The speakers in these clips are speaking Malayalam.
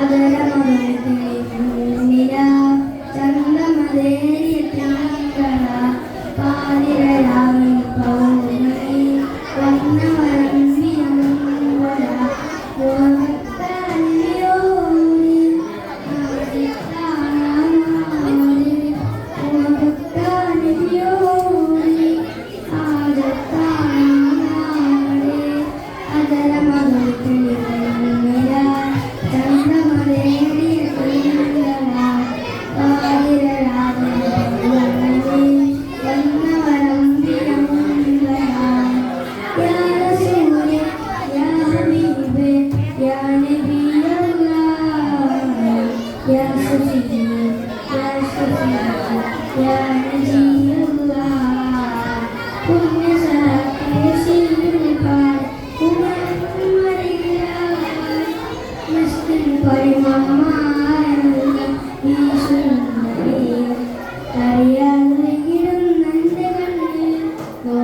Adelante.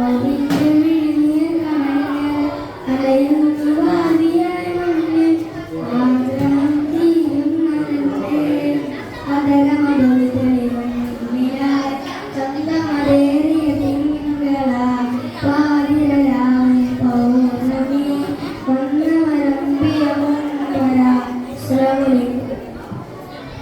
വിഴിഞ്ഞ് കടൽ അലയുന്നു